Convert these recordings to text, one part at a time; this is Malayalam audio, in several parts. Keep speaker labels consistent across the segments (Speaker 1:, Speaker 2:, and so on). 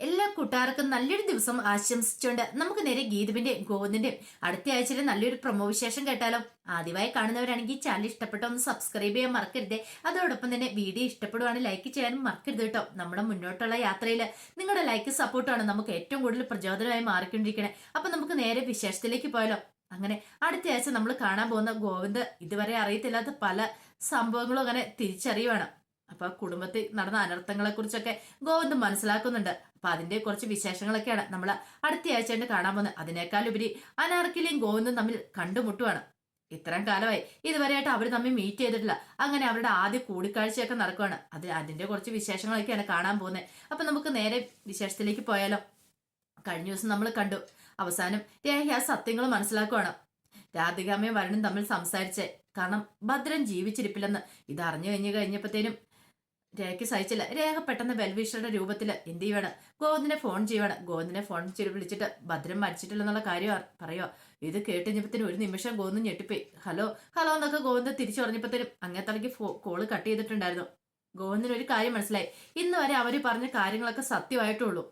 Speaker 1: എല്ലാ കൂട്ടുകാർക്കും നല്ലൊരു ദിവസം ആശംസിച്ചുകൊണ്ട് നമുക്ക് നേരെ ഗീതുവിന്റെ ഗോവിന്ദിന്റെയും അടുത്ത ആഴ്ചയിൽ നല്ലൊരു പ്രൊമോ വിശേഷം കേട്ടാലോ. ആദ്യമായി കാണുന്നവരാണെങ്കിൽ ചാനൽ ഇഷ്ടപ്പെട്ട ഒന്ന് സബ്സ്ക്രൈബ് ചെയ്യാൻ മറക്കരുത്. അതോടൊപ്പം തന്നെ വീഡിയോ ഇഷ്ടപ്പെടുവാണെങ്കിൽ ലൈക്ക് ചെയ്യാനും മറക്കരുത് കേട്ടോ. നമ്മുടെ മുന്നോട്ടുള്ള യാത്രയിൽ നിങ്ങളുടെ ലൈക്ക് സപ്പോർട്ടാണ് നമുക്ക് ഏറ്റവും കൂടുതൽ പ്രചോദനമായി മാറിക്കൊണ്ടിരിക്കണേ. അപ്പൊ നമുക്ക് നേരെ വിശേഷത്തിലേക്ക് പോയാലോ. അങ്ങനെ അടുത്ത ആഴ്ച നമ്മൾ കാണാൻ പോകുന്ന ഗോവിന്ദ് ഇതുവരെ അറിയത്തില്ലാത്ത പല സംഭവങ്ങളും അങ്ങനെ തിരിച്ചറിയുവാണ്. അപ്പൊ കുടുംബത്തിൽ നടന്ന അനർത്ഥങ്ങളെ കുറിച്ചൊക്കെ ഗോവിന്ദ് മനസ്സിലാക്കുന്നുണ്ട്. അപ്പൊ അതിന്റെ കുറച്ച് വിശേഷങ്ങളൊക്കെയാണ് നമ്മൾ അടുത്ത ആഴ്ച കാണാൻ പോകുന്നത്. അതിനേക്കാൾ ഉപരി അനാർക്കിലെയും ഗോവിന്ദും തമ്മിൽ കണ്ടുമുട്ടുവാണ്. ഇത്രയും കാലമായി ഇതുവരെയായിട്ട് അവർ തമ്മിൽ മീറ്റ് ചെയ്തിട്ടില്ല. അങ്ങനെ അവരുടെ ആദ്യ കൂടിക്കാഴ്ചയൊക്കെ നടക്കുവാണ്. അത് അതിന്റെ കുറച്ച് വിശേഷങ്ങളൊക്കെയാണ് കാണാൻ പോകുന്നത്. അപ്പൊ നമുക്ക് നേരെ വിശേഷത്തിലേക്ക് പോയാലോ. കഴിഞ്ഞ ദിവസം നമ്മൾ കണ്ടു. അവസാനം ആ സത്യങ്ങൾ മനസ്സിലാക്കുവാണ്. രാധികാമയും വരണും തമ്മിൽ സംസാരിച്ചേ. കാരണം ഭദ്രൻ ജീവിച്ചിരിപ്പില്ലെന്ന്. ഇത് അറിഞ്ഞു കഴിഞ്ഞു കഴിഞ്ഞപ്പോഴത്തേനും രേഖയ്ക്ക് സഹിച്ചില്ല. രേഖ പെട്ടെന്ന് ബെൽവീഷറുടെ രൂപത്തിൽ എന്ത് ചെയ്യുവാണ് ഗോവിന്ദിനെ ഫോൺ ചെയ്യുവാണ് ഗോവിന്ദിനെ ഫോൺ ചെയ്ത് വിളിച്ചിട്ട് ഭദ്രം മരിച്ചിട്ടില്ലെന്നുള്ള കാര്യം പറയുക ഇത് കേട്ടുകഴിഞ്ഞപ്പത്തേനും ഒരു നിമിഷം ഗോവിന്ദ് ഞെട്ടിപ്പോയി. ഹലോ ഹലോ എന്നൊക്കെ ഗോവിന്ദ് തിരിച്ചു പറഞ്ഞപ്പോഴത്തേനും അങ്ങനത്തടയ്ക്ക് കോൾ കട്ട് ചെയ്തിട്ടുണ്ടായിരുന്നു. ഗോവിന്ദിന് ഒരു കാര്യം മനസ്സിലായി. ഇന്ന് വരെ അവർ പറഞ്ഞ കാര്യങ്ങളൊക്കെ സത്യമായിട്ടുള്ളൂ.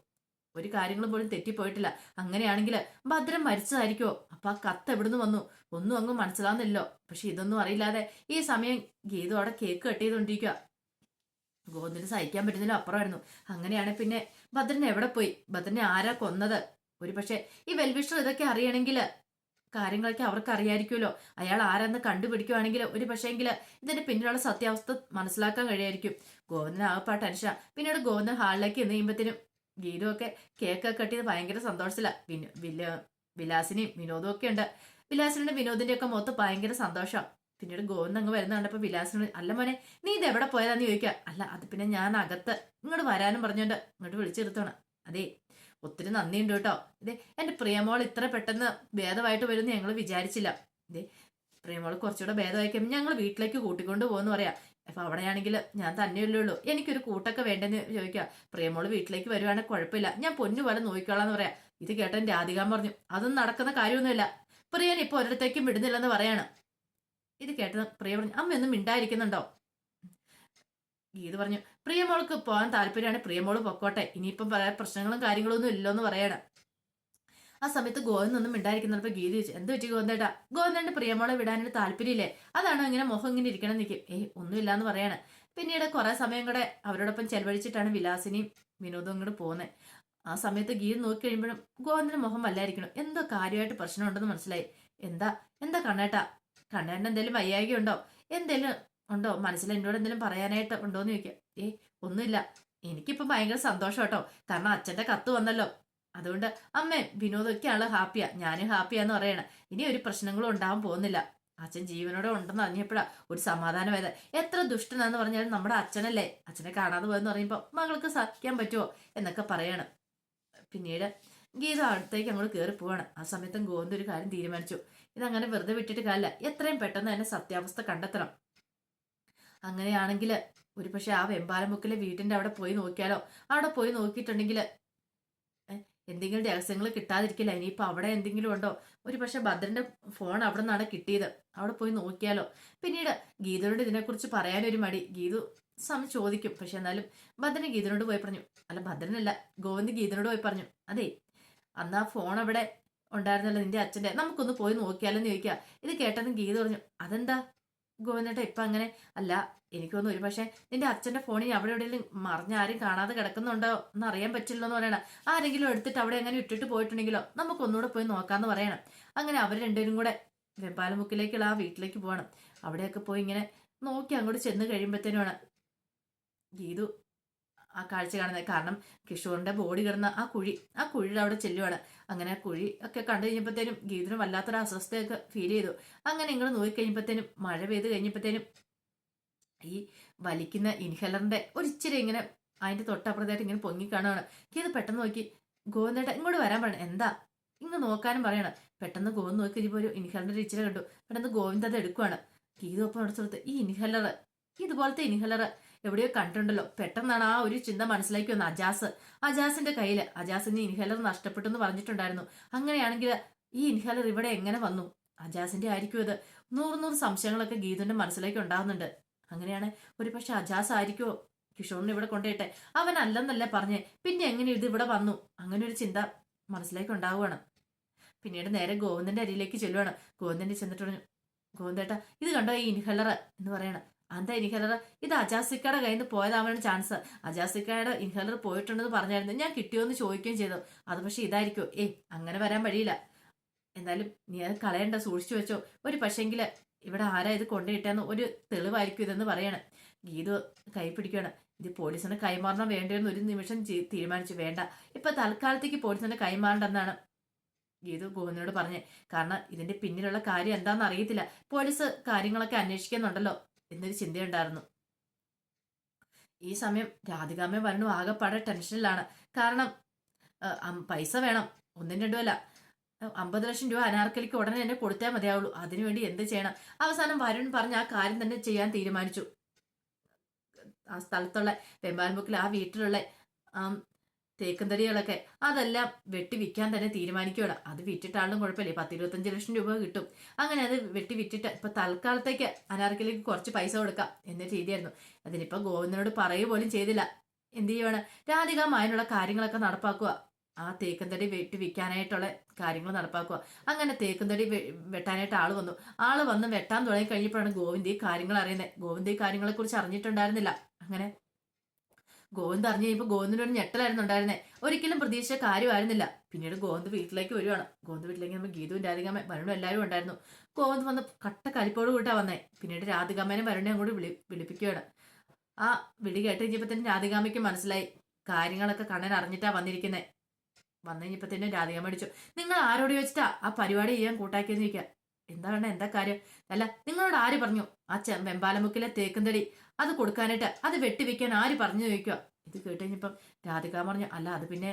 Speaker 1: ഒരു കാര്യങ്ങളും പോലും തെറ്റിപ്പോയിട്ടില്ല. അങ്ങനെയാണെങ്കിൽ ഭദ്രം മരിച്ചതായിരിക്കുമോ അപ്പൊ ആ കത്ത് എവിടുന്ന് വന്നു? ഒന്നും അങ്ങ് മനസ്സിലാവുന്നില്ലോ പക്ഷെ ഇതൊന്നും അറിയില്ലാതെ ഈ സമയം ഗീതു അവിടെ കേക്ക് കട്ട് ചെയ്തുകൊണ്ടിരിക്കുക ഗോവിന്ദിന് സഹിക്കാൻ പറ്റുന്നതിലും അപ്പുറമായിരുന്നു. അങ്ങനെയാണ് പിന്നെ ഭദ്രൻ എവിടെ പോയി? ഭദ്രനെ ആരാ കൊന്നത്? ഒരു പക്ഷെ ഈ വെൽവിഷർ ഇതൊക്കെ അറിയണമെങ്കിൽ കാര്യങ്ങളൊക്കെ അവർക്ക് അറിയായിരിക്കുമല്ലോ അയാൾ ആരാന്ന് കണ്ടുപിടിക്കുവാണെങ്കിൽ ഒരു പക്ഷേങ്കിൽ ഇതിന്റെ പിന്നിലുള്ള സത്യാവസ്ഥ മനസ്സിലാക്കാൻ കഴിയായിരിക്കും. ഗോവിന്ദൻ ആകപ്പാ അനുഷ പിന്നീട് ഗോവിന്ദൻ ഹാളിലേക്ക് എന്ന് കഴിയുമ്പോഴത്തേനും ഗീതു ഒക്കെ കേക്ക് കട്ടിയത് ഭയങ്കര സന്തോഷത്തില. വിലാസിനെയും വിനോദവും ഒക്കെ ഉണ്ട്. വിലാസിന്റെ വിനോദിന്റെ ഒക്കെ മൊത്തം ഭയങ്കര സന്തോഷം. പിന്നീട് ഗോവിന്ദ് അങ്ങ് വരുന്ന കണ്ടപ്പോ വിലാസിനോട് അല്ല മോനെ നീ ഇത് എവിടെ പോയതാന്ന് ചോദിക്കുക അല്ല അത് പിന്നെ ഞാൻ അകത്ത് ഇങ്ങോട്ട് വരാനും പറഞ്ഞോണ്ട് ഇങ്ങോട്ട് വിളിച്ചെടുത്തോണം അതെ ഒത്തിരി നന്ദിയുണ്ട് കേട്ടോ. ഇതേ എന്റെ പ്രിയമോൾ ഇത്ര പെട്ടെന്ന് ഭേദമായിട്ട് വരുമെന്ന് ഞങ്ങൾ വിചാരിച്ചില്ല. ഇതേ പ്രിയമോൾ കുറച്ചുകൂടെ ഭേദമായി കഴിയുമ്പോൾ ഞങ്ങൾ വീട്ടിലേക്ക് കൂട്ടിക്കൊണ്ട് പോകുന്ന പറയാം. അപ്പൊ അവിടെയാണെങ്കിൽ ഞാൻ തന്നെയല്ലേ ഉള്ളൂ. എനിക്കൊരു കൂട്ടൊക്കെ വേണ്ടെന്ന് ചോദിക്കുക പ്രിയമോൾ വീട്ടിലേക്ക് വരുവാണെങ്കിൽ കുഴപ്പമില്ല. ഞാൻ പൊന്നു പോലെ നോക്കിക്കോളാന്ന് പറയാം. ഇത് കേട്ടൻ രാധികാൻ പറഞ്ഞു അതൊന്നും നടക്കുന്ന കാര്യമൊന്നുമില്ല. പ്രിയൻ ഇപ്പൊ ഒരിടത്തേക്കും വിടുന്നില്ലെന്ന് പറയാണ്. ഇത് കേട്ടത് പ്രിയ പറഞ്ഞു അമ്മയൊന്നും മിണ്ടായിരിക്കുന്നുണ്ടോ? ഗീത് പറഞ്ഞു പ്രിയമോൾക്ക് പോകാൻ താല്പര്യമാണ് പ്രിയമോൾ പൊക്കോട്ടെ. ഇനിയിപ്പം പറയാൻ പ്രശ്നങ്ങളും കാര്യങ്ങളും ഒന്നും ഇല്ലെന്ന് പറയണം. ആ സമയത്ത് ഗോവിന്ദൊന്നും മിണ്ടായിരിക്കുന്നപ്പോ ഗീത ചോദിച്ചു എന്ത് പറ്റി ഗോവിന്ദേട്ടാ ഗോവിന്ദന്റെ പ്രിയമോളെ വിടാനൊരു താല്പര്യമില്ലേ? അതാണ് ഇങ്ങനെ മുഖം ഇങ്ങനെ ഇരിക്കണം നിൽക്കും ഏയ് ഒന്നുമില്ലാന്ന് പറയാണ്. പിന്നീട് കുറെ സമയം കൂടെ അവരോടൊപ്പം ചെലവഴിച്ചിട്ടാണ് വിലാസിനിയും വിനോദവും കൂടെ പോകുന്നത് ആ സമയത്ത് ഗീത നോക്കി കഴിയുമ്പോഴും ഗോവിന്ദന്റെ മുഖം വല്ലായിരിക്കണം. എന്തോ കാര്യമായിട്ട് പ്രശ്നമുണ്ടെന്ന് മനസ്സിലായി. എന്താ? എന്താ കണ്ണേട്ടാ? കണ്ണേട്ടൻ എന്തെങ്കിലും വയ്യായിക ഉണ്ടോ? എന്തെങ്കിലും ഉണ്ടോ? മനസ്സിൽ എന്നോട് എന്തെങ്കിലും പറയാനായിട്ട് ഉണ്ടോന്ന് ചോദിക്കാം. ഏ ഒന്നുമില്ല. എനിക്കിപ്പോൾ ഭയങ്കര സന്തോഷം കേട്ടോ. കാരണം അച്ഛന്റെ കത്ത് വന്നല്ലോ. അതുകൊണ്ട് അമ്മേ വിനോദൊക്കെ ആൾ ഹാപ്പിയാ. ഞാനും ഹാപ്പിയാന്ന് പറയണ. ഇനി ഒരു പ്രശ്നങ്ങളും ഉണ്ടാവാൻ പോകുന്നില്ല. അച്ഛൻ ജീവനോടെ ഉണ്ടെന്ന് അറിഞ്ഞപ്പോഴാ ഒരു സമാധാനമായത് എത്ര ദുഷ്ടനാന്ന് പറഞ്ഞാലും നമ്മുടെ അച്ഛനല്ലേ? അച്ഛനെ കാണാതെ പോയെന്ന് പറയുമ്പോൾ മകൾക്ക് സഹിക്കാൻ പറ്റുമോ എന്നൊക്കെ പറയണം. പിന്നീട് ഗീത അടുത്തേക്ക് അങ്ങോട്ട് കയറി പോവാണ് ആ സമയത്തും ഗോവിന്ദ് ഒരു കാര്യം തീരുമാനിച്ചു. ഇതങ്ങനെ വെറുതെ വിട്ടിട്ട് കാര്യമില്ല എത്രയും പെട്ടെന്ന് തന്നെ സത്യാവസ്ഥ കണ്ടെത്തണം. അങ്ങനെയാണെങ്കിൽ ഒരു പക്ഷെ ആ വെമ്പാലമുക്കിലെ വീട്ടിന്റെ അവിടെ പോയി നോക്കിയാലോ? അവിടെ പോയി നോക്കിയിട്ടുണ്ടെങ്കിൽ എന്തെങ്കിലും രഹസ്യങ്ങൾ കിട്ടാതിരിക്കില്ല. ഇനിയിപ്പോൾ അവിടെ എന്തെങ്കിലും ഉണ്ടോ? ഒരു പക്ഷെ ഭദ്രന്റെ ഫോൺ അവിടെ നിന്നാണ് കിട്ടിയത്. അവിടെ പോയി നോക്കിയാലോ? പിന്നീട് ഗീതയോട് ഇതിനെക്കുറിച്ച് പറയാനൊരു മടി. ഗീതു സമയം ചോദിക്കും. പക്ഷെ എന്നാലും ഭദ്രൻ ഗീതനോട് പോയി പറഞ്ഞു. അല്ല ഭദ്രനല്ല. ഗോവിന്ദ് ഗീതനോട് പോയി പറഞ്ഞു. അതെ അന്ന് ആ ഫോൺ അവിടെ ഉണ്ടായിരുന്നല്ലോ നിന്റെ അച്ഛന്റെ. നമുക്കൊന്ന് പോയി നോക്കിയാലെന്ന് ചോദിക്കുക. ഇത് കേട്ടതും ഗീത പറഞ്ഞു അതെന്താ ഗോവിന്ദേട്ട ഇപ്പം അങ്ങനെ? അല്ല എനിക്കൊന്നും ഒരു പക്ഷേ നിന്റെ അച്ഛന്റെ ഫോണിൽ അവിടെ എവിടെയെങ്കിലും മറിഞ്ഞ ആരും കാണാതെ കിടക്കുന്നുണ്ടോ എന്ന് അറിയാൻ പറ്റില്ല എന്ന് പറയണം. ആരെങ്കിലും എടുത്തിട്ട് അവിടെ അങ്ങനെ ഇട്ടിട്ട് പോയിട്ടുണ്ടെങ്കിലോ നമുക്ക് ഒന്നുകൂടെ പോയി നോക്കാമെന്ന് പറയണം. അങ്ങനെ അവർ രണ്ടുപേരും കൂടെ വെമ്പാലമുക്കിലേക്കുള്ള ആ വീട്ടിലേക്ക് പോകണം. അവിടെയൊക്കെ പോയി ഇങ്ങനെ നോക്കി അങ്ങോട്ട് ചെന്ന് കഴിയുമ്പോഴത്തേനുമാണ് ഗീതു ആ കാഴ്ച കാണുന്നത്. കാരണം കിഷോറിന്റെ ബോഡി കിടന്ന ആ കുഴി ആ കുഴിയുടെ അവിടെ ചെല്ലുവാണ്. അങ്ങനെ ആ കുഴി ഒക്കെ കണ്ടു കഴിഞ്ഞപ്പോഴത്തേനും ഗീതിന് വല്ലാത്തൊരു അസ്വസ്ഥയൊക്കെ ഫീൽ ചെയ്തു. അങ്ങനെ നിങ്ങൾ നോക്കി കഴിഞ്ഞപ്പോഴത്തേനും മഴ പെയ്ത് കഴിഞ്ഞപ്പോഴത്തേനും ഈ വലിക്കുന്ന ഇൻഹലറിന്റെ ഒരു ഇച്ചിരി ഇങ്ങനെ അതിന്റെ തൊട്ടപ്പുറത്തായിട്ട് ഇങ്ങനെ പൊങ്ങി കാണുകയാണ് ഗീത പെട്ടെന്ന് നോക്കി ഗോവിന്ദേട്ട ഇങ്ങോട്ട് വരാൻ പറയണം. എന്താ? ഇങ്ങ് നോക്കാനും പറയണം. പെട്ടെന്ന് ഗോവിന്ദ് നോക്കി കഴിഞ്ഞപ്പോൾ ഒരു ഇൻഹലറിന്റെ ഇച്ചിരി കണ്ടു. പെട്ടെന്ന് ഗോവിന്ദ് അത് എടുക്കുവാണ്. ഗീത ഒപ്പം അടച്ചെടുത്ത് ഈ ഇൻഹലർ ഇതുപോലത്തെ ഇൻഹലർ എവിടെയോ കണ്ടിട്ടുണ്ടല്ലോ. പെട്ടെന്നാണ് ആ ഒരു ചിന്ത മനസ്സിലാക്കി വന്ന അജാസ്. അജാസിന്റെ കയ്യിൽ അജാസിന് ഇൻഹേലർ നഷ്ടപ്പെട്ടു എന്ന് പറഞ്ഞിട്ടുണ്ടായിരുന്നു. അങ്ങനെയാണെങ്കിൽ ഈ ഇൻഹേലർ ഇവിടെ എങ്ങനെ വന്നു? അജാസിന്റെ ആയിരിക്കും ഇത്. നൂറ് നൂറ് സംശയങ്ങളൊക്കെ ഗീതുന്റെ മനസ്സിലേക്ക് ഉണ്ടാകുന്നുണ്ട്. അങ്ങനെയാണ് ഒരു പക്ഷെ അജാസ് ആയിരിക്കുമോ കിഷോറിനെ ഇവിടെ കൊണ്ടുപോയിട്ടെ അവൻ അല്ലെന്നല്ലേ പറഞ്ഞേ പിന്നെ എങ്ങനെ ഇത് ഇവിടെ വന്നു? അങ്ങനെ ഒരു ചിന്ത മനസ്സിലേക്ക് ഉണ്ടാവുകയാണ്. പിന്നീട് നേരെ ഗോവിന്ദന്റെ അരിയിലേക്ക് ചെല്ലുവാണ്. ഗോവിന്ദന്റെ ചെന്നിട്ട് പറഞ്ഞു ഗോവിന്ദേട്ട ഇത് കണ്ടോ ഈ ഇൻഹലർ? എന്ന് പറയണം. എന്താ ഇൻഹലർ? ഇത് അജാസിക്കയുടെ കയ്യിൽ നിന്ന് പോയതാവാനാണ് ചാൻസ്. അജാസിക്കയുടെ ഇൻഹലർ പോയിട്ടുണ്ടെന്ന് പറഞ്ഞായിരുന്നു. ഞാൻ കിട്ടിയോന്ന് ചോദിക്കുകയും ചെയ്തു. അത് പക്ഷെ ഇതായിരിക്കും. ഏ അങ്ങനെ വരാൻ വഴിയില്ല. എന്നാലും നീ അത് കളയണ്ട സൂക്ഷിച്ചു വെച്ചോ. ഒരു പക്ഷെങ്കിൽ ഇവിടെ ആരാ ഇത് കൊണ്ടുപോയിട്ടെന്ന് ഒരു തെളിവായിരിക്കും ഇതെന്ന് പറയണം. ഗീതു കൈ പിടിക്കണം ഇത് പോലീസിന് കൈമാറണം വേണ്ടെന്ന് ഒരു നിമിഷം തീരുമാനിച്ചു. വേണ്ട. ഇപ്പൊ തൽക്കാലത്തേക്ക് പോലീസിന് കൈമാറണ്ടെന്നാണ് ഗീതു ഗോവിന്ദനോട് പറഞ്ഞേ. കാരണം ഇതിന്റെ പിന്നിലുള്ള കാര്യം എന്താണെന്ന് അറിയത്തില്ല. പോലീസ് കാര്യങ്ങളൊക്കെ അന്വേഷിക്കുന്നുണ്ടല്ലോ. എന്നൊരു ചിന്തയുണ്ടായിരുന്നു. ഈ സമയം രാധികാമ്മ വരണു ആകെപ്പാടെ ടെൻഷനിലാണ്. കാരണം പൈസ വേണം. ഒന്നും രണ്ടും അല്ല അമ്പത് ലക്ഷം രൂപ അനാർക്കലിക്ക് ഉടനെ തന്നെ കൊടുത്താൽ മതിയാവുള്ളൂ. അതിനുവേണ്ടി എന്ത് ചെയ്യണം? അവസാനം വരുൺ പറഞ്ഞ് ആ കാര്യം തന്നെ ചെയ്യാൻ തീരുമാനിച്ചു. ആ സ്ഥലത്തുള്ള വെമ്പാൻബുക്കിൽ ആ വീട്ടിലുള്ള തേക്കുംതടികളൊക്കെ അതെല്ലാം വെട്ടി വിൽക്കാൻ തന്നെ തീരുമാനിക്കുകയാണ്. അത് വിറ്റിട്ടാളും കുഴപ്പമില്ല. പത്ത് ഇരുപത്തഞ്ച് ലക്ഷം രൂപ കിട്ടും. അങ്ങനെ അത് വെട്ടി വിറ്റിട്ട് ഇപ്പൊ തൽക്കാലത്തേക്ക് അനാർക്കിലേക്ക് കുറച്ച് പൈസ കൊടുക്കാം എന്ന രീതിയായിരുന്നു. അതിനിപ്പോ ഗോവിന്ദനോട് പറയുക പോലും ചെയ്തില്ല. എന്ത് ചെയ്യുവാണ്? രാധിക മായനുള്ള കാര്യങ്ങളൊക്കെ നടപ്പാക്കുക ആ തേക്കുംതടി വെട്ടി വിൽക്കാനായിട്ടുള്ള കാര്യങ്ങൾ നടപ്പാക്കുക അങ്ങനെ തേക്കുംതടി വെട്ടാനായിട്ട് ആൾ വന്നു. ആൾ വന്ന് വെട്ടാൻ തുടങ്ങി കഴിഞ്ഞപ്പോഴാണ് ഗോവിന്ദ് ഈ കാര്യങ്ങൾ അറിയുന്നത്. ഗോവിന്ദ് ഈ കാര്യങ്ങളെ കുറിച്ച് അറിഞ്ഞിട്ടുണ്ടായിരുന്നില്ല. അങ്ങനെ ഗോവിന്ദ് അറിഞ്ഞു കഴിയുമ്പോൾ ഒരു ഞെട്ടലായിരുന്നു ഉണ്ടായിരുന്നേ. ഒരിക്കലും പ്രതീക്ഷിച്ച കാര്യമായിരുന്നില്ല. പിന്നീട് ഗോവിന്ദ് വീട്ടിലേക്ക് വരുവാണ്. ഗോവിന്ദ് വീട്ടിലേക്ക് നമ്മൾ ഗീതുവും രാധികാമ്മ വരുണും എല്ലാവരും ഉണ്ടായിരുന്നു. ഗോവിന്ദ് വന്ന് കട്ട കലിപ്പോട് കൂട്ടാ വന്നേ. പിന്നീട് രാധികാമ്മേനെ വരുണയും കൂടി വിളി വിളിപ്പിക്കുകയാണ്. ആ വിളി കേട്ട് കഴിഞ്ഞപ്പോൾ തന്നെ രാധികാമ്മയ്ക്ക് മനസ്സിലായി. കാര്യങ്ങളൊക്കെ കണ്ണൻ അറിഞ്ഞിട്ടാ വന്നിരിക്കുന്നത് വന്നു കഴിഞ്ഞപ്പോൾ തന്നെ രാധികാമ്മ അടിച്ചു നിങ്ങൾ ആരോട് ചോദിച്ചിട്ടാ ആ പരിപാടി ചെയ്യാൻ കൂട്ടാക്കിയെന്നിരിക്കുക എന്താ വേണ്ട? എന്താ കാര്യം? അല്ല നിങ്ങളോട് ആര് പറഞ്ഞു? ആ വെമ്പാലമുക്കിലെ തേക്കുംതടി. അത് കൊടുക്കാനായിട്ട് അത് വെട്ടിവെക്കാൻ ആര് പറഞ്ഞു ചോദിക്കുക ഇത് കേട്ട് കഴിഞ്ഞപ്പം രാധിക പറഞ്ഞു അല്ല അത് പിന്നെ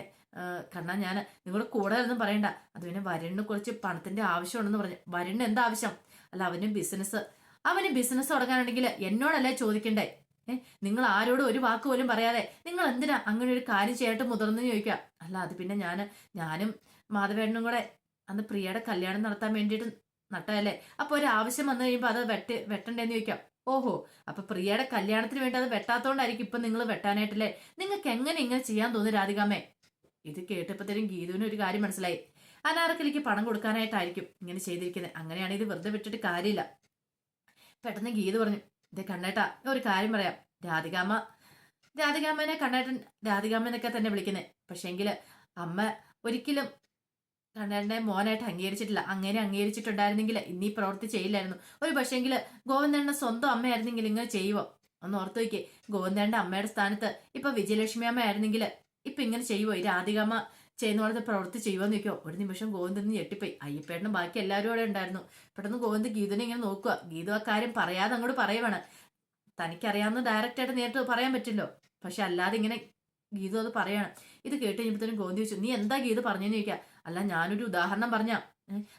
Speaker 1: കണ്ണാ ഞാൻ നിങ്ങളുടെ കൂടെ ഒന്നും പറയണ്ട. അത് പിന്നെ വരുണിന് കുറച്ച് പണത്തിന്റെ ആവശ്യമുണ്ടെന്ന് പറഞ്ഞു. വരുണിന് എന്താ ആവശ്യം? അല്ല അവന് ബിസിനസ് അവന് ബിസിനസ് തുടങ്ങാനുണ്ടെങ്കിൽ എന്നോടല്ലേ ചോദിക്കണ്ടേ? ഏഹ് നിങ്ങൾ ആരോടും ഒരു വാക്ക് പോലും പറയാതെ നിങ്ങൾ എന്തിനാ അങ്ങനെ ഒരു കാര്യം ചെയ്യാനായിട്ട് മുതിർന്നു ചോദിക്കുക അല്ല അത് പിന്നെ ഞാൻ ഞാനും മാധവേട്ടനും കൂടെ അന്ന് പ്രിയയുടെ കല്യാണം നടത്താൻ വേണ്ടിയിട്ട് നട്ടതല്ലേ? അപ്പൊ ഒരു ആവശ്യം വന്നു കഴിയുമ്പോൾ അത് വെട്ടി വെട്ടണ്ടേന്ന് ചോദിക്കാം ഓഹോ അപ്പൊ പ്രിയയുടെ കല്യാണത്തിന് വേണ്ടി അത് വെട്ടാത്തോണ്ടായിരിക്കും ഇപ്പൊ നിങ്ങൾ വെട്ടാനായിട്ടല്ലേ? നിങ്ങൾക്ക് എങ്ങനെ ഇങ്ങനെ ചെയ്യാൻ തോന്നി രാധികാമ്മേ? ഇത് കേട്ടപ്പോഴത്തേനും ഗീതുവിന് ഒരു കാര്യം മനസ്സിലായി. അനാർക്കലിക്ക് പണം കൊടുക്കാനായിട്ടായിരിക്കും ഇങ്ങനെ ചെയ്തിരിക്കുന്നത്. അങ്ങനെയാണ് ഇത് വെറുതെ വിട്ടിട്ട് കാര്യമില്ല. പെട്ടെന്ന് ഗീതു പറഞ്ഞു ഇതേ കണ്ണേട്ടാ ഒരു കാര്യം പറയാം. രാധികാമ രാധികാമനെ കണ്ണേട്ടൻ രാധികാമ്മനൊക്കെ തന്നെ വിളിക്കുന്നത് പക്ഷേങ്കിൽ അമ്മ ഒരിക്കലും കണ്ണേട്ടനെ മോനായിട്ട് അംഗീകരിച്ചിട്ടില്ല. അങ്ങനെ അംഗീകരിച്ചിട്ടുണ്ടായിരുന്നെങ്കിൽ ഇന്നീ പ്രവൃത്തി ചെയ്യില്ലായിരുന്നു. ഒരു പക്ഷേങ്കിൽ ഗോവിന്ദണ്ണ സ്വന്തം അമ്മയായിരുന്നെങ്കിൽ ഇങ്ങനെ ചെയ്യുവോ? ഒന്ന് ഓർത്തു വയ്ക്കേ ഗോവിന്ദന്റെ അമ്മയുടെ സ്ഥാനത്ത് ഇപ്പൊ വിജയലക്ഷ്മി അമ്മ ആയിരുന്നെങ്കിൽ ഇപ്പൊ ഇങ്ങനെ ചെയ്യുവോ? ഈ രാധികമ്മ ചെയ്യുന്ന പോലത്തെ പ്രവൃത്തി ചെയ്യുമോന്ന് ചോദിക്കോ ഒരു നിമിഷം ഗോവിന്ദൻ ഞെട്ടിപ്പോയി. അയ്യപ്പേട്ടനും ബാക്കി എല്ലാവരും അവിടെ ഉണ്ടായിരുന്നു. പെട്ടെന്ന് ഗോവിന്ദ് ഗീതനെ ഇങ്ങനെ നോക്കുക. ഗീതു ആ കാര്യം പറയാതെ അങ്ങോട്ട് പറയുവാണ്. തനിക്കറിയാവുന്ന ഡയറക്റ്റ് ആയിട്ട് നേരിട്ട് പറയാൻ പറ്റില്ലോ. പക്ഷെ അല്ലാതെ ഇങ്ങനെ ഗീതു അത് പറയാണ്. ഇത് കേട്ട് കഴിഞ്ഞപ്പോഴത്തേനും ഗോവിന്ദ് ചോദിച്ചു നീ എന്താ ഗീത് പറഞ്ഞെന്ന് ചോദിക്കുക അല്ല ഞാനൊരു ഉദാഹരണം പറഞ്ഞ.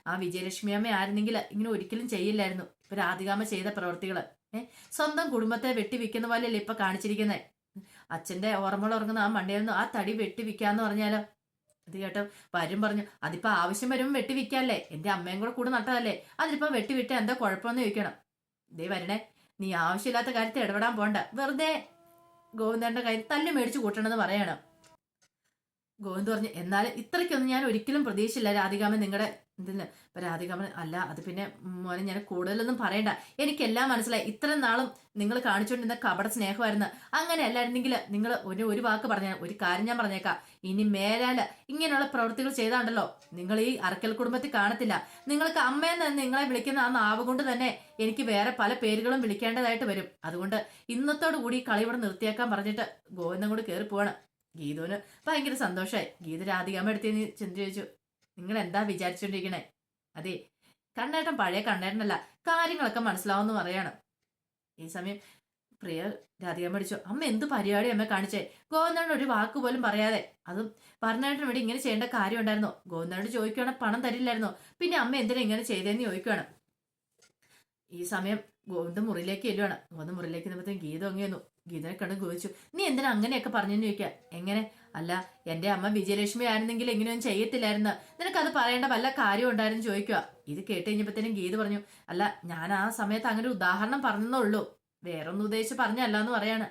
Speaker 1: ആ വിജയലക്ഷ്മി അമ്മ ആയിരുന്നെങ്കിൽ ഇങ്ങനെ ഒരിക്കലും ചെയ്യില്ലായിരുന്നു ഇപ്പൊ രാധികാമ്മ ചെയ്ത പ്രവൃത്തികൾ ഏഹ് സ്വന്തം കുടുംബത്തെ വെട്ടിവിക്കുന്ന പോലെയല്ലേ ഇപ്പൊ കാണിച്ചിരിക്കുന്നത് അച്ഛന്റെ ഓർമ്മകൾ ഉറങ്ങുന്ന ആ മണ്ടയിൽ നിന്ന് ആ തടി വെട്ടിവിക്കാന്ന് പറഞ്ഞാലോ? ഇത് കേട്ടോ വരും പറഞ്ഞു അതിപ്പോ ആവശ്യം വരുമ്പോൾ വെട്ടിവിൽക്കാല്ലേ എന്റെ അമ്മയും കൂടെ കൂടെ നട്ടതല്ലേ? അതിലിപ്പോ വെട്ടിവിട്ട എന്താ കുഴപ്പമെന്ന് ചോദിക്കണം. ദേ വരണേ നീ ആവശ്യമില്ലാത്ത കാര്യത്തിൽ ഇടപെടാൻ പോണ്ട. വെറുതെ ഗോവിന്ദന്റെ കയ്യിൽ തല്ലി മേടിച്ചു കൂട്ടണമെന്ന് പറയണം. ഗോവിന്ദ് പറഞ്ഞു എന്നാലും ഇത്രയ്ക്കൊന്നും ഞാൻ ഒരിക്കലും പ്രതീക്ഷിച്ചില്ല രാധികാമൻ നിങ്ങളുടെ ഇതിന് രാധികാമൻ അല്ല അത് പിന്നെ മോനെ ഞാൻ കൂടുതലൊന്നും പറയണ്ട. എനിക്കെല്ലാം മനസ്സിലായി. ഇത്രയും നാളും നിങ്ങൾ കാണിച്ചുകൊണ്ടിരുന്ന കപട സ്നേഹമായിരുന്നു. അങ്ങനെ അല്ലായിരുന്നെങ്കിൽ നിങ്ങൾ ഒരു ഒരു വാക്ക് പറഞ്ഞ ഒരു കാര്യം ഞാൻ പറഞ്ഞേക്കാം. ഇനി മേലാൽ ഇങ്ങനെയുള്ള പ്രവൃത്തികൾ ചെയ്താണ്ടല്ലോ. നിങ്ങൾ ഈ അറക്കൽ കുടുംബത്തിൽ കാണത്തില്ല. നിങ്ങൾക്ക് അമ്മയെന്ന് നിങ്ങളെ വിളിക്കുന്ന ആ നാവ് കൊണ്ട് തന്നെ എനിക്ക് വേറെ പല പേരുകളും വിളിക്കേണ്ടതായിട്ട് വരും. അതുകൊണ്ട് ഇന്നത്തോടു കൂടി കളി ഇവിടെ നിർത്തിയേക്കാൻ പറഞ്ഞിട്ട് ഗോവിന്ദം കൂടി കയറി പോവാണ് ഗീതുവിന് ഭയങ്കര സന്തോഷമായി ഗീത രാധികാമ്മ എടുത്ത് ചിന്ത ചോദിച്ചു നിങ്ങൾ എന്താ വിചാരിച്ചോണ്ടിരിക്കണേ? അതെ കണ്ണേട്ടൻ പഴയ കണ്ണേട്ടനല്ല കാര്യങ്ങളൊക്കെ മനസ്സിലാവുമെന്ന് പറയാണ്. ഈ സമയം പ്രിയ രാധികാമ്മ അടിച്ചു അമ്മ എന്ത് പരിപാടി അമ്മ കാണിച്ചേ? ഗോവിന്ദനോട് ഒരു വാക്ക് പോലും പറയാതെ. അതും പറഞ്ഞേട്ടൻ ഇവിടെ ഇങ്ങനെ ചെയ്യേണ്ട കാര്യം ഉണ്ടായിരുന്നോ. ഗോവിന്ദനോട് ചോദിക്കുകയാണ് പണം തരില്ലായിരുന്നോ. പിന്നെ അമ്മ എന്തിനാ ഇങ്ങനെ ചെയ്തതെന്ന് ചോദിക്കുകയാണ് ഈ സമയം ഗോവിന്ദ മുറിയിലേക്ക് ചെല്ലുവാണ്. ഗോവിന്ദ മുറിയിലേക്ക് നിന്നപ്പോഴത്തേക്കും ഗീത ഒങ്ങിയെന്നു ഗീതനെ കണ്ട് ചോദിച്ചു നീ എന്തിനാ അങ്ങനെയൊക്കെ പറഞ്ഞെന്ന് ചോദിക്കുക എങ്ങനെ? അല്ല എന്റെ അമ്മ വിജയലക്ഷ്മി ആയിരുന്നെങ്കിൽ എങ്ങനെയൊന്നും ചെയ്യത്തില്ലായിരുന്നു. നിനക്കത് പറയേണ്ട വല്ല കാര്യം ഉണ്ടായിരുന്നു? ചോദിക്കുക ഇത് കേട്ട് കഴിഞ്ഞപ്പോഴത്തേനും ഗീത പറഞ്ഞു അല്ല ഞാൻ ആ സമയത്ത് അങ്ങനെ ഒരു ഉദാഹരണം പറഞ്ഞെന്നുള്ളൂ വേറൊന്നും ഉദ്ദേശിച്ച് പറഞ്ഞല്ല എന്ന് പറയാണ്.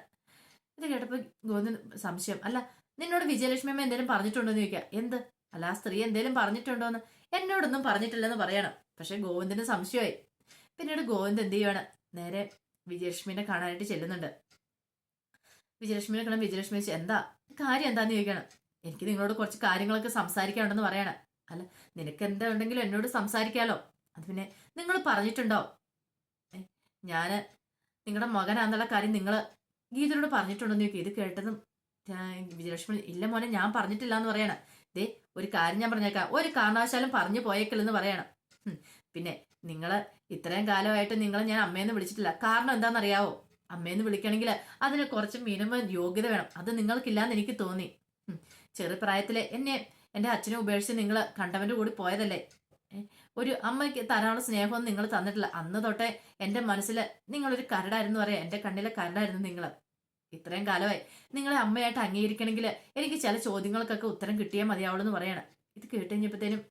Speaker 1: ഇത് കേട്ടപ്പോ ഗോവിന്ദൻ സംശയം അല്ല നിന്നോട് വിജയലക്ഷ്മി അമ്മ എന്തെങ്കിലും പറഞ്ഞിട്ടുണ്ടോ എന്ന് ചോദിക്കുക എന്ത്? അല്ല ആ സ്ത്രീ എന്തെങ്കിലും പറഞ്ഞിട്ടുണ്ടോന്ന്? എന്നോടൊന്നും പറഞ്ഞിട്ടില്ലെന്ന് പറയണം. പക്ഷെ ഗോവിന്ദന് സംശയമായി. പിന്നീട് ഗോവിന്ദ് എന്ത് ചെയ്യുവാണ്? നേരെ വിജയലക്ഷ്മിനെ കാണാനായിട്ട് ചെല്ലുന്നുണ്ട്. വിജയലക്ഷ്മിനെ കാണാൻ വിജയലക്ഷ്മി ചോദിച്ചു, എന്താ? കാര്യം എന്താന്ന് ചോദിക്കണം? എനിക്ക് നിങ്ങളോട് കുറച്ച് കാര്യങ്ങളൊക്കെ സംസാരിക്കാനുണ്ടെന്ന് പറയണം. അല്ല നിനക്ക് എന്താ ഉണ്ടെങ്കിലും എന്നോട് സംസാരിക്കാലോ. അത് പിന്നെ നിങ്ങൾ പറഞ്ഞിട്ടുണ്ടോ ഞാൻ നിങ്ങളുടെ മകനാന്നുള്ള കാര്യം നിങ്ങൾ ഗീതയോട് പറഞ്ഞിട്ടുണ്ടോന്ന് ചോദിക്കും. ഇത് കേട്ടതും വിജയലക്ഷ്മി ഇല്ല മോനെ ഞാൻ പറഞ്ഞിട്ടില്ല എന്ന് പറയണം. ദേ ഒരു കാര്യം ഞാൻ പറഞ്ഞേക്കാം. ഒരു കാരണവശാലും പറഞ്ഞു പോയേക്കില്ലെന്ന് പറയണം. പിന്നെ നിങ്ങൾ ഇത്രയും കാലമായിട്ട് നിങ്ങളെ ഞാൻ അമ്മയെന്ന് വിളിച്ചിട്ടില്ല. കാരണം എന്താണെന്നറിയാവോ അമ്മയെന്ന് വിളിക്കണമെങ്കിൽ അതിന് കുറച്ച് മിനിമം യോഗ്യത വേണം. അത് നിങ്ങൾക്കില്ലാന്ന് എനിക്ക് തോന്നി. ചെറുപ്രായത്തിലെ എന്നെ എന്റെ അച്ഛനെ ഉപേക്ഷിച്ച് നിങ്ങൾ കണ്ടവന്റെ കൂടി പോയതല്ലേ? ഒരു അമ്മയ്ക്ക് തരാനുള്ള സ്നേഹമൊന്നും നിങ്ങൾ തന്നിട്ടില്ല. അന്ന് തൊട്ടേ എന്റെ മനസ്സിൽ നിങ്ങളൊരു കരടായിരുന്നു പറയാം. എന്റെ കണ്ണിലെ കരടായിരുന്നു നിങ്ങൾ ഇത്രയും കാലമായി നിങ്ങളെ അമ്മയായിട്ട് അംഗീകരിക്കണമെങ്കിൽ എനിക്ക് ചില ചോദ്യങ്ങൾക്കൊക്കെ ഉത്തരം കിട്ടിയാൽ മതിയാവുള്ളൂ എന്ന് പറയണം. ഇത് കേട്ട് കഴിഞ്ഞപ്പോഴത്തേനും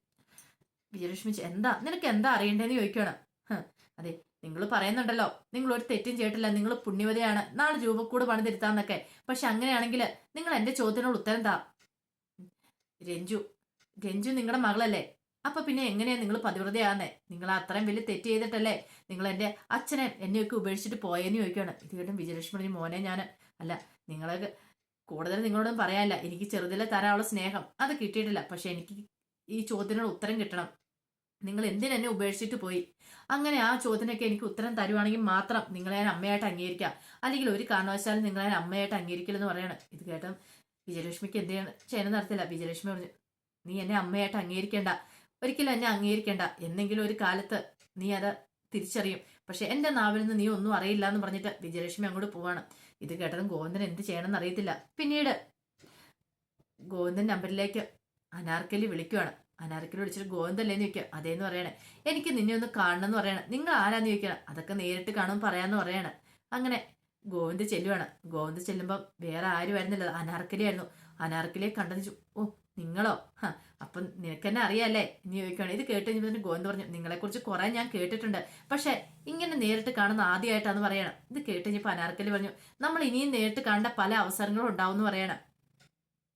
Speaker 1: വിജയലക്ഷ്മി എന്താ? നിനക്ക് എന്താ അറിയണ്ടേന്ന് ചോദിക്കണം അതെ നിങ്ങൾ പറയുന്നുണ്ടല്ലോ നിങ്ങൾ ഒരു തെറ്റും ചെയ്തിട്ടില്ല നിങ്ങൾ പുണ്യവതിയാണ് നാളെ രൂപക്കൂട് പണിതിരുത്താന്നൊക്കെ. പക്ഷെ അങ്ങനെയാണെങ്കിൽ നിങ്ങൾ എന്റെ ചോദ്യത്തിനുള്ള ഉത്തരം താ. രഞ്ജു രഞ്ജു നിങ്ങളുടെ മകളല്ലേ? അപ്പൊ പിന്നെ എങ്ങനെയാ നിങ്ങൾ പതിവ്രതയാന്നേ നിങ്ങൾ അത്രയും വലിയ തെറ്റ് ചെയ്തിട്ടല്ലേ നിങ്ങൾ എന്റെ അച്ഛനെ എന്നെയൊക്കെ ഉപേക്ഷിച്ചിട്ട് പോയെന്ന് ചോദിക്കുകയാണ്. ഇത് കേട്ടും വിജയലക്ഷ്മി മോനെ ഞാൻ അല്ല നിങ്ങളെ കൂടുതൽ നിങ്ങളോടൊന്നും പറയാനില്ല. എനിക്ക് ചെറുതിലെ തരാനുള്ള സ്നേഹം അത് കിട്ടിയിട്ടില്ല. പക്ഷെ എനിക്ക് ഈ ചോദ്യത്തിനുള്ള ഉത്തരം കിട്ടണം. നിങ്ങൾ എന്തിനെന്നെ ഉപേക്ഷിച്ചിട്ട് പോയി? അങ്ങനെ ആ ചോദ്യത്തിനൊക്കെ എനിക്ക് ഉത്തരം തരുവാണെങ്കിൽ മാത്രം നിങ്ങളെ ഞാൻ അമ്മയായിട്ട് അംഗീകരിക്കാം. അല്ലെങ്കിൽ ഒരു കാരണവശാലും നിങ്ങളെ ഞാൻ അമ്മയായിട്ട് അംഗീകരിക്കില്ലെന്ന് പറയണം. ഇത് കേട്ട വിജയലക്ഷ്മിക്ക് എന്ത് ചെയ്യണം? ചെയ്യണം നടത്തില്ല. വിജയലക്ഷ്മി പറഞ്ഞു നീ എന്നെ അമ്മയായിട്ട് അംഗീകരിക്കേണ്ട. ഒരിക്കലും എന്നെ അംഗീകരിക്കേണ്ട. എന്നെങ്കിലും ഒരു കാലത്ത് നീ അത് തിരിച്ചറിയും. പക്ഷെ എന്റെ നാവിൽ നിന്ന് നീ ഒന്നും അറിയില്ല എന്ന് പറഞ്ഞിട്ട് വിജയലക്ഷ്മി അങ്ങോട്ട് പോവാണ്. ഇത് കേട്ടതും ഗോവിന്ദൻ എന്ത് ചെയ്യണമെന്ന് അറിയത്തില്ല. പിന്നീട് ഗോവിന്ദൻ നമ്പറിലേക്ക് അനാർക്കലി വിളിക്കുവാണ്. അനാർക്കലി വിളിച്ചിട്ട് ഗോവിന്ദല്ലേന്ന് ചോദിക്കുക. അതേന്ന് പറയണേ. എനിക്ക് നിന്നെ ഒന്ന് കാണണം എന്ന് പറയണേ. നിങ്ങൾ ആരാന്ന് ചോദിക്കണം അതൊക്കെ നേരിട്ട് കാണും പറയാന്ന് പറയണേ. അങ്ങനെ ഗോവിന്ദ് ചെല്ലുവാണ്. ഗോവിന്ദ് ചെല്ലുമ്പോൾ വേറെ ആരും ആയിരുന്നില്ല. അനാർക്കലിയായിരുന്നു അനാർക്കലിയെ കണ്ടെന്ന് ഓ നിങ്ങളോ? അപ്പം നിനക്കെന്നെ അറിയാല്ലേ? നീ ചോദിക്കുകയാണ് ഇത് കേട്ട് കഴിഞ്ഞപ്പോൾ ഗോവിന്ദ് പറഞ്ഞു നിങ്ങളെക്കുറിച്ച് കുറെ ഞാൻ കേട്ടിട്ടുണ്ട്. പക്ഷേ ഇങ്ങനെ നേരിട്ട് കാണുന്ന ആദ്യമായിട്ടാന്ന് പറയണം. ഇത് കേട്ട് കഴിഞ്ഞപ്പോൾ അനാർക്കലി പറഞ്ഞു നമ്മൾ ഇനിയും നേരിട്ട് കാണേണ്ട പല അവസരങ്ങളും ഉണ്ടാവും എന്ന് പറയണം.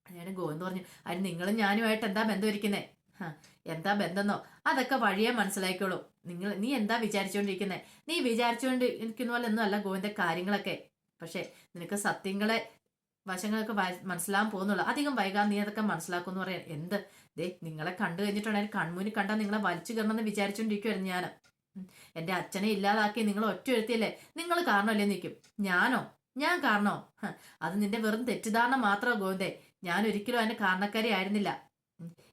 Speaker 1: അതാണ് ഗോവിന്ദ് പറഞ്ഞു അതിന് നിങ്ങളും ഞാനുമായിട്ട് എന്താ ബന്ധം ഇരിക്കുന്നേ? എന്താ ബന്ധമെന്നോ അതൊക്കെ വഴിയെ മനസ്സിലാക്കിയോളൂ നിങ്ങൾ നീ എന്താ വിചാരിച്ചുകൊണ്ടിരിക്കുന്നത് നീ വിചാരിച്ചുകൊണ്ട് ഇരിക്കുന്ന പോലെ ഒന്നും അല്ല ഗോവിന്ദ കാര്യങ്ങളൊക്കെ. പക്ഷെ നിനക്ക് സത്യങ്ങളെ വശങ്ങളൊക്കെ മനസ്സിലാകാൻ പോകുന്നുള്ളൂ. അധികം വൈകാൻ നീ അതൊക്കെ മനസ്സിലാക്കും എന്ന് പറയാൻ എന്ത്? ദേ നിങ്ങളെ കണ്ടു കഴിഞ്ഞിട്ടുണ്ടെങ്കിൽ കൺമൂനി കണ്ടാൽ നിങ്ങളെ വലിച്ചു കയറണമെന്ന് വിചാരിച്ചുകൊണ്ടിരിക്കുവായിരുന്നു ഞാൻ എന്റെ അച്ഛനെ ഇല്ലാതാക്കി നിങ്ങൾ ഒറ്റ എഴുത്തിയല്ലേ നിങ്ങൾ കാരണമല്ലേ നിൽക്കും? ഞാനോ? ഞാൻ കാരണോ? അത് നിന്റെ വെറും തെറ്റിദ്ധാരണ മാത്രമോ ഗോവിന്ദേ? ഞാൻ ഒരിക്കലും അതിന് കാരണക്കാരി ആയിരുന്നില്ല.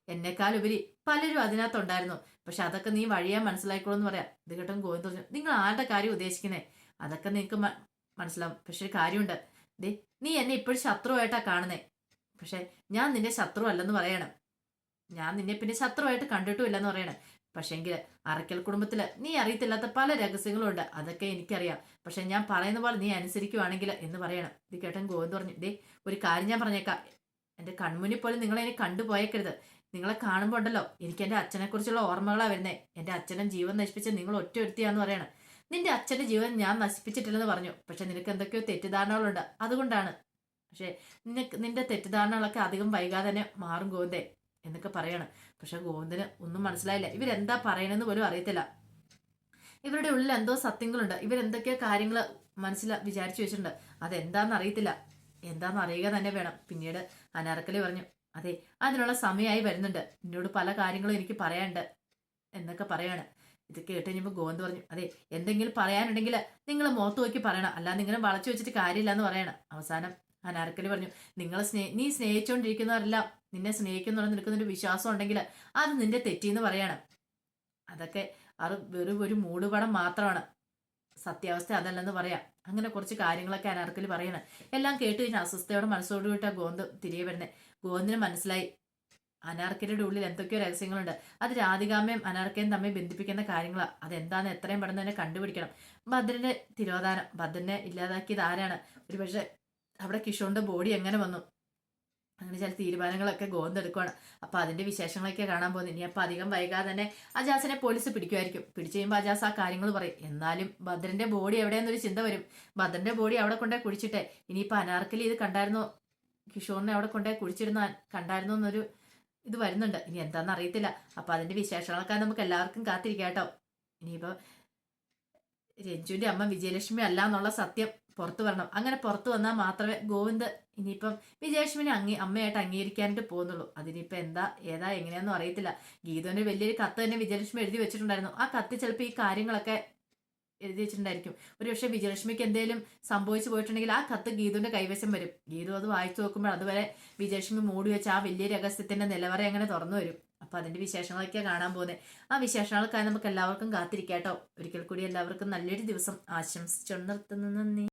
Speaker 1: എന്നെക്കാളുപരി പലരും അതിനകത്തുണ്ടായിരുന്നു. പക്ഷെ അതൊക്കെ നീ വഴിയാ മനസ്സിലാക്കിക്കോളൂ എന്ന് പറയാം. ഇത് കേട്ടും ഗോവിന്ദ് പറഞ്ഞു നിങ്ങൾ ആരുടെ കാര്യം ഉദ്ദേശിക്കുന്നേ? അതൊക്കെ നിനക്ക് മനസ്സിലാവും. പക്ഷെ കാര്യമുണ്ട്. ദേ നീ എന്നെ ഇപ്പോഴും ശത്രുവായിട്ടാ കാണുന്നേ. പക്ഷെ ഞാൻ നിന്റെ ശത്രു അല്ലെന്ന് പറയണം. ഞാൻ നിന്നെ പിന്നെ ശത്രുവായിട്ട് കണ്ടിട്ടുമില്ലെന്ന് പറയണം. പക്ഷെങ്കിൽ അറയ്ക്കൽ കുടുംബത്തിൽ നീ അറിയത്തില്ലാത്ത പല രഹസ്യങ്ങളും ഉണ്ട്. അതൊക്കെ എനിക്കറിയാം. പക്ഷെ ഞാൻ പറയുന്ന പോലെ നീ അനുസരിക്കുവാണെങ്കിൽ എന്ന് പറയണം. ഇത് കേട്ടൻ ഗോവിന്ദ് പറഞ്ഞു ദേ ഒരു കാര്യം ഞാൻ പറഞ്ഞേക്കാം. എന്റെ കൺമുന്നിൽ പോലും നിങ്ങളെ കണ്ടുപോയേക്കരുത്. നിങ്ങളെ കാണുമ്പോൾ ഉണ്ടല്ലോ എനിക്ക് എന്റെ അച്ഛനെ കുറിച്ചുള്ള ഓർമ്മകളാ വരുന്നേ. എന്റെ അച്ഛനും ജീവൻ നശിപ്പിച്ച നിങ്ങൾ ഒറ്റ ഒരുത്തിയാന്ന് പറയണം. നിന്റെ അച്ഛന്റെ ജീവൻ ഞാൻ നശിപ്പിച്ചിട്ടില്ലെന്ന് പറഞ്ഞു. പക്ഷെ നിനക്ക് എന്തൊക്കെയോ തെറ്റിദ്ധാരണകളുണ്ട്. അതുകൊണ്ടാണ്. പക്ഷെ നിനക്ക് നിന്റെ തെറ്റിദ്ധാരണകളൊക്കെ അധികം വൈകാതെ തന്നെ മാറും ഗോവിന്ദേ എന്നൊക്കെ പറയണം. പക്ഷെ ഗോവിന്ദന് ഒന്നും മനസ്സിലായില്ല. ഇവരെന്താ പറയണെന്ന് പോലും അറിയത്തില്ല. ഇവരുടെ ഉള്ളിൽ എന്തോ സത്യങ്ങളുണ്ട്. ഇവരെന്തൊക്കെയോ കാര്യങ്ങൾ മനസ്സിൽ വിചാരിച്ചു വെച്ചിട്ടുണ്ട്. അതെന്താന്ന് അറിയത്തില്ല എന്താണെന്ന് അറിയുക തന്നെ വേണം. പിന്നീട് അനാർക്കലി പറഞ്ഞു അതെ അതിനുള്ള സമയമായി വരുന്നുണ്ട്. എന്നോട് പല കാര്യങ്ങളും എനിക്ക് പറയാനുണ്ട് എന്നൊക്കെ പറയാണ്. ഇത് കേട്ട് കഴിഞ്ഞപ്പോൾ ഗോന്ത് പറഞ്ഞു അതെ എന്തെങ്കിലും പറയാനുണ്ടെങ്കിൽ നിങ്ങൾ മുഖത്ത് നോക്കി പറയണം. അല്ലാതെ ഇങ്ങനെ വളച്ചു വെച്ചിട്ട് കാര്യമില്ല എന്ന് പറയണം. അവസാനം അനാർക്കലി പറഞ്ഞു നിങ്ങൾ സ്നേഹ നീ സ്നേഹിച്ചുകൊണ്ടിരിക്കുന്നവരെല്ലാം നിന്നെ സ്നേഹിക്കുന്നുള്ള നിൽക്കുന്നൊരു വിശ്വാസം ഉണ്ടെങ്കിൽ അത് നിന്റെ തെറ്റിന്ന് പറയണം. അതൊക്കെ അത് വെറും ഒരു മൂടുപടം മാത്രമാണ്. സത്യാവസ്ഥ അതല്ലെന്ന് പറയാം. അങ്ങനെ കുറച്ച് കാര്യങ്ങളൊക്കെ അനാർക്കലി പറയണം. എല്ലാം കേട്ട് കഴിഞ്ഞാൽ അസ്വസ്ഥയോടെ മനസ്സോട് വിട്ട ഗോന്ത് തിരികെ വരുന്നത് ഗോന്തിന് മനസ്സിലായി. അനാർക്കയുടെ ഉള്ളിൽ എന്തൊക്കെയോ രഹസ്യങ്ങളുണ്ട്. അത് രാധികാമ്മയും അനാർക്കയും തമ്മിൽ ബന്ധിപ്പിക്കുന്ന കാര്യങ്ങളാണ് അതെന്താന്ന് എത്രയും പെട്ടെന്ന് തന്നെ കണ്ടുപിടിക്കണം. ഭദ്രന്റെ തിരോധാനം. ഭദ്രനെ ഇല്ലാതാക്കിയത് ആരാണ്? ഒരുപക്ഷെ അവിടെ കിഷോന്റെ ബോഡി എങ്ങനെ വന്നു? അങ്ങനെ ചില തീരുമാനങ്ങളൊക്കെ ഗോന്തെടുക്കുകയാണ് അപ്പൊ അതിന്റെ വിശേഷങ്ങളൊക്കെ കാണാൻ പോകുന്നത് ഇനി അപ്പൊ അധികം വൈകാതെ തന്നെ അജാസിനെ പോലീസ് പിടിക്കുമായിരിക്കും പിടിച്ചു കഴിയുമ്പോൾ അജാസ് ആ കാര്യങ്ങൾ പറയും. എന്നാലും ഭദ്രന്റെ ബോഡി എവിടെയെന്നൊരു ചിന്ത വരും. ഭദ്രന്റെ ബോഡി അവിടെ കൊണ്ടേ കുഴിച്ചിട്ടെ. ഇനിയിപ്പോ അനാർക്കലി ഇത് കണ്ടായിരുന്നോ? കിഷോറിനെ അവിടെ കൊണ്ടുപോയി കുഴിച്ചിരുന്ന കണ്ടായിരുന്നു എന്നൊരു ഇത് വരുന്നുണ്ട്. ഇനി എന്താണെന്ന് അറിയത്തില്ല. അപ്പൊ അതിന്റെ വിശേഷങ്ങളൊക്കെ നമുക്ക് എല്ലാവർക്കും കാത്തിരിക്കാം കേട്ടോ. ഇനിയിപ്പോ രഞ്ജുവിന്റെ അമ്മ വിജയലക്ഷ്മി അല്ല എന്നുള്ള സത്യം പുറത്തു വരണം. അങ്ങനെ പുറത്തു വന്നാൽ മാത്രമേ ഗോവിന്ദ് ഇനിയിപ്പം വിജയലക്ഷ്മിനെ അങ്ങി അമ്മയായിട്ട് അംഗീകരിക്കാനായിട്ട് പോകുന്നുള്ളൂ. അതിനിപ്പോ എന്താ ഏതാ എങ്ങനെയാണെന്നും അറിയത്തില്ല. ഗീതോന് വലിയൊരു കത്ത് തന്നെ വിജയലക്ഷ്മി എഴുതി വെച്ചിട്ടുണ്ടായിരുന്നു. ആ കത്ത് ചിലപ്പോൾ ഈ കാര്യങ്ങളൊക്കെ എഴുതി വെച്ചിട്ടുണ്ടായിരിക്കും. ഒരുപക്ഷെ വിജയലക്ഷ്മിക്ക് എന്തെങ്കിലും സംഭവിച്ചു പോയിട്ടുണ്ടെങ്കിൽ ആ കത്ത് ഗീതുവിന്റെ കൈവശം വരും. ഗീതു അത് വായിച്ചു നോക്കുമ്പോൾ അതുവരെ വിജയലക്ഷ്മി മൂടി വെച്ച് ആ വലിയ രഹസ്യത്തിന്റെ നിലവറ അങ്ങനെ തുറന്നു വരും. അപ്പൊ അതിന്റെ വിശേഷങ്ങളൊക്കെ കാണാൻ പോകുന്നത് ആ വിശേഷങ്ങൾക്കായി നമുക്ക് എല്ലാവർക്കും കാത്തിരിക്കാട്ടോ. ഒരിക്കൽ കൂടി എല്ലാവർക്കും നല്ലൊരു ദിവസം ആശംസിച്ചു നിർത്തുന്നു. നന്ദി.